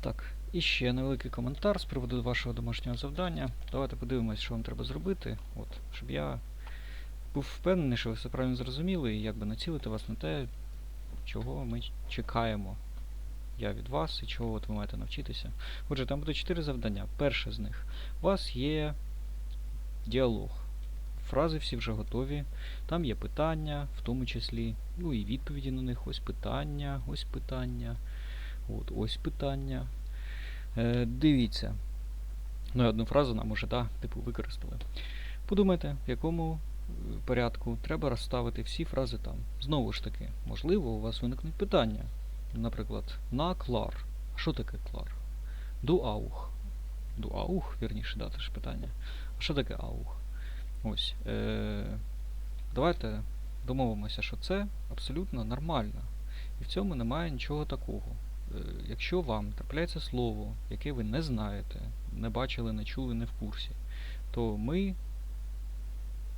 Так, і ще невеликий коментар з приводу вашого домашнього завдання. Давайте подивимось, що вам треба зробити, от, щоб я був впевнений, що ви все правильно зрозуміли, і якби націлити вас на те, чого ми чекаємо. Я від вас і чого от ви маєте навчитися. Отже, там буде чотири завдання. Перше з них. У вас є діалог. Фрази всі вже готові. Там є питання, в тому числі, ну і відповіді на них. Ось питання, ось питання. От, ось питання. Е, дивіться. Ну, і одну фразу нам уже, да, типу, використали. Подумайте, в якому е, порядку треба розставити всі фрази там. Знову ж таки, можливо, у вас виникнуть питання. Наприклад, на клар. Що таке клар? Ду аух. Ду аух, вірніше, да, теж питання. А що таке аух? Ось. Е, давайте домовимося, що це абсолютно нормально. І в цьому немає нічого такого. Е, Якщо вам трапляється слово, яке ви не знаєте, не бачили, не чули, не в курсі, то ми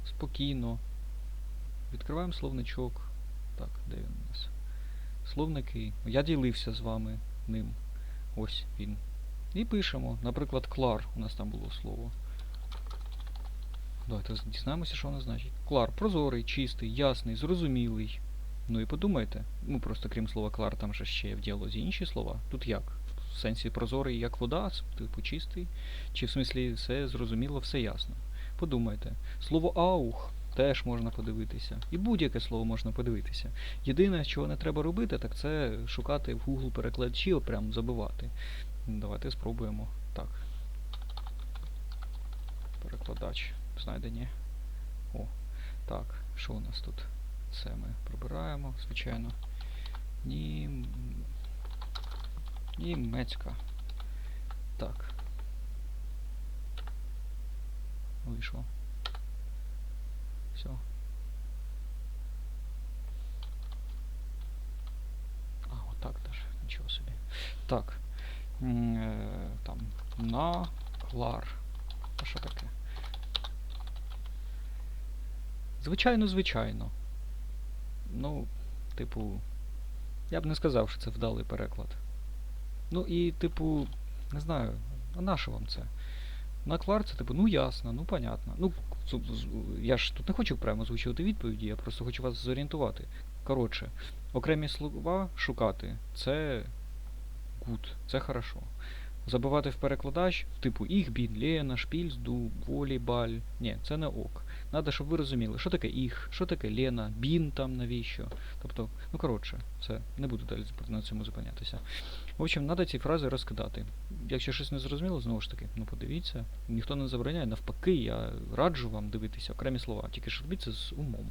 спокійно відкриваємо словничок. Так, де він у нас? Словники. Я ділився з вами ним. Ось він. І пишемо. Наприклад, клар. У нас там було слово. Давайте дізнаємося, що воно значить. Клар прозорий, чистий, ясний, зрозумілий. Ну і подумайте, ну просто крім слова клар, там же ще є в діалозі інші слова. Тут як? В сенсі прозорий як вода, типу чистий, чи в смислі все зрозуміло, все ясно. Подумайте. Слово аух теж можна подивитися. І будь-яке слово можна подивитися. Єдине, чого не треба робити, так це шукати в Google перекладачі, прям забивати. Давайте спробуємо. Так. Перекладач. Знайдені. О, так. Що у нас тут? Це ми прибираємо, звичайно. Нім... Німецька. Так. Вийшло. Все. А, отак даже. Нічого собі. Так. Е, Там. На клар. А що таке? Звичайно, звичайно. Ну, типу, я б не сказав, що це вдалий переклад. Ну і, типу, не знаю, а на що вам це? На клар це, типу, ну ясно, ну понятно. Ну, я ж тут не хочу прямо озвучувати відповіді, я просто хочу вас зорієнтувати. Коротше, окремі слова шукати це good, це хорошо. Забивати в перекладач, типу їх, бін, Лена, шпільзду, волейбаль. Ні, це не ок. Надо, щоб ви розуміли, що таке їх, що таке Лена, бін там навіщо. Тобто, ну коротше, все, не буду далі на цьому зупинятися. В общем, треба ці фрази розкидати. Якщо щось не зрозуміло, знову ж таки, ну подивіться, ніхто не забороняє, навпаки, я раджу вам дивитися окремі слова, тільки ж робіть це з умом.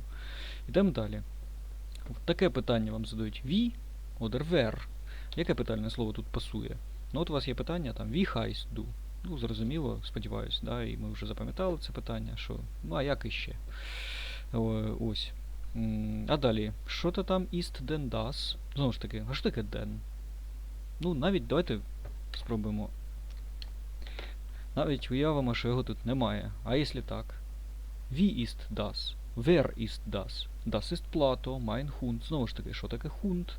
Йдемо далі. Таке питання вам задають ві, одер вер. Яке питальне слово тут пасує? Ну от у вас є питання там wie heißt du? Ну, зрозуміло, сподіваюсь, да, і ми вже запам'ятали це питання, що. Ну, а як іще? Ось. А далі, що то там ist denn das? Знову ж таки, а що таке den? Ну, навіть давайте спробуємо. Навіть уявимо, що його тут немає. А якщо так? Wie ist das? Wer ist das? Das ist Plato, mein Hund. Знову ж таки, що таке Hund?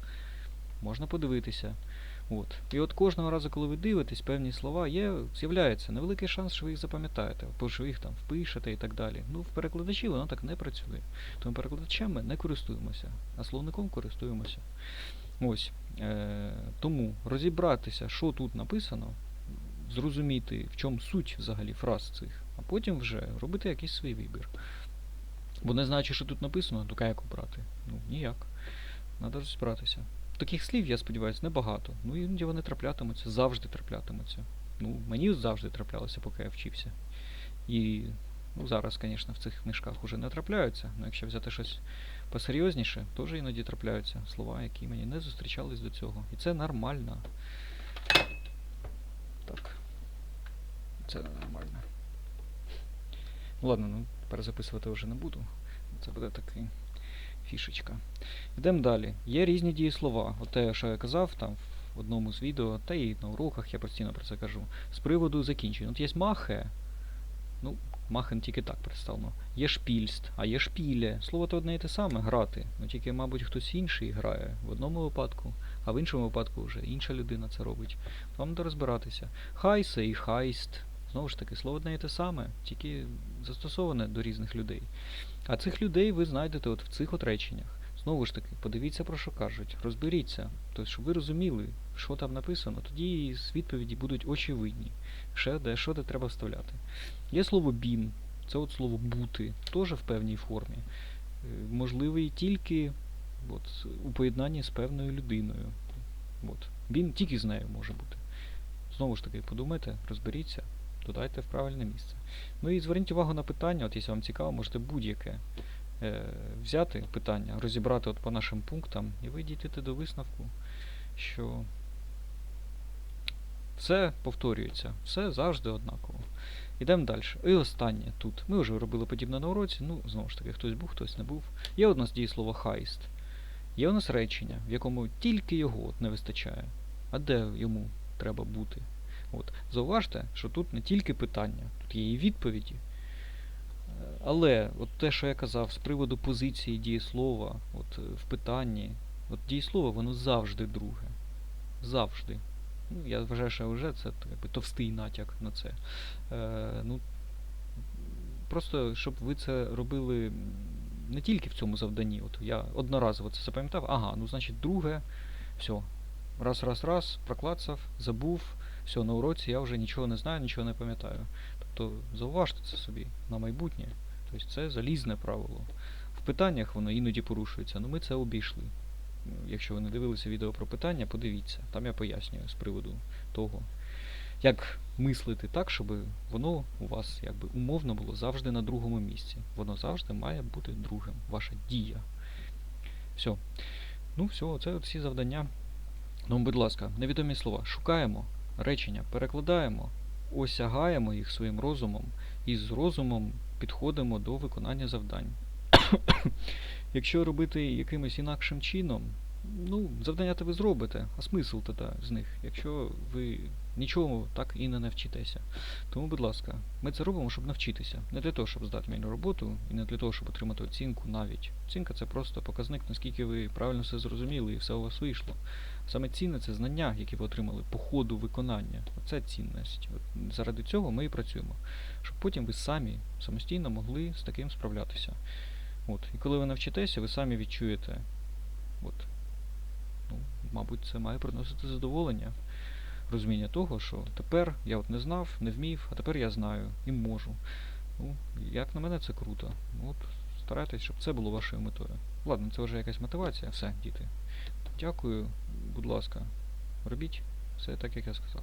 Можна подивитися. От. І от кожного разу, коли ви дивитесь певні слова, є, з'являється невеликий шанс, що ви їх запам'ятаєте, або що ви їх там впишете і так далі. Ну, в перекладачі воно так не працює. Тому перекладачем ми не користуємося, а словником користуємося. Ось. Е, тому розібратися, що тут написано, зрозуміти, в чому суть взагалі фраз цих, а потім вже робити якийсь свій вибір. Бо не знаючи, що тут написано, то як обрати? Ну, ніяк. Треба розібратися. Таких слів, я сподіваюся, небагато. Ну іноді вони траплятимуться, завжди траплятимуться. Ну, мені завжди траплялося, поки я вчився. І ну, зараз, звісно, в цих книжках уже не трапляються. Ну, якщо взяти щось посерйозніше, теж іноді трапляються слова, які мені не зустрічались до цього. І це нормально. Так. Це нормально. Ну, ладно, ну перезаписувати вже не буду. Це буде такий фішечка. Йдемо далі. Є різні дієслова. От те, що я казав там в одному з відео, та і на уроках я постійно про це кажу. З приводу закінчень. От є махе. Ну, махен тільки так представлено. Є шпільст, а є шпіле. Слово то одне і те саме грати. Ну тільки, мабуть, хтось інший грає в одному випадку, а а в іншому випадку вже інша людина це робить. Вам треба розбиратися. Хайсе і хайст. Знову ж таки, слово одне і те саме, тільки застосоване до різних людей. А цих людей ви знайдете от в цих от реченнях. Знову ж таки, подивіться про що кажуть, розберіться, тобто, щоб ви розуміли, що там написано, тоді з відповіді будуть очевидні. Ще де, що де треба вставляти. Є слово бін, це от слово бути, теж в певній формі. Е, Можливий тільки от, у поєднанні з певною людиною. От. Він тільки з нею може бути. Знову ж таки, подумайте, розберіться, додайте в правильне місце. Ну і зверніть увагу на питання, от якщо вам цікаво, можете будь-яке е, взяти питання, розібрати от по нашим пунктам, і ви дійдете до висновку, що все повторюється, все завжди однаково. Йдемо далі. І останнє тут. Ми вже робили подібне на уроці, ну, знову ж таки, хтось був, хтось не був. Є у нас дієслово хайст. Є у нас речення, в якому тільки його не вистачає. А де йому треба бути? От. Зауважте, що тут не тільки питання, тут є і відповіді. Е, Але от те, що я казав з приводу позиції дієслова, от е, в питанні, от дієслово, воно завжди друге. Завжди. Ну, я вважаю, що вже це якби, товстий натяк на це. Е, ну, просто щоб ви це робили не тільки в цьому завданні. От я одноразово це запам'ятав, ага, ну значить друге, все. Раз, раз, раз, проклацав, забув, все, на уроці я вже нічого не знаю, нічого не пам'ятаю. Тобто зауважте це собі на майбутнє. Тобто це залізне правило. В питаннях воно іноді порушується, але ми це обійшли. Ну, Якщо ви не дивилися відео про питання, подивіться. Там я пояснюю з приводу того, як мислити так, щоб воно у вас якби умовно було завжди на другому місці. Воно завжди має бути другим. Ваша дія. Все. Ну, все, це всі завдання. Ну, будь ласка, невідомі слова. Шукаємо речення, перекладаємо, осягаємо їх своїм розумом і з розумом підходимо до виконання завдань. Якщо робити якимось інакшим чином, ну, завдання то ви зробите, а смисл тоді з них, якщо ви нічого так і не навчитеся. Тому, будь ласка, ми це робимо, щоб навчитися. Не для того, щоб здати мені роботу, і не для того, щоб отримати оцінку навіть. Оцінка це просто показник, наскільки ви правильно все зрозуміли і все у вас вийшло. Саме цінне це знання, які ви отримали по ходу виконання. Оце цінність. От заради цього ми і працюємо. Щоб потім ви самі самостійно могли з таким справлятися. От. І коли ви навчитеся, ви самі відчуєте. От. Ну, мабуть, це має приносити задоволення. Розуміння того, що тепер я от не знав, не вмів, а тепер я знаю і можу. Ну, як на мене, це круто. Ну, От, старайтесь, щоб це було вашою метою. Ладно, це вже якась мотивація. Все, діти. Дякую, будь ласка. Робіть все так, як я сказав.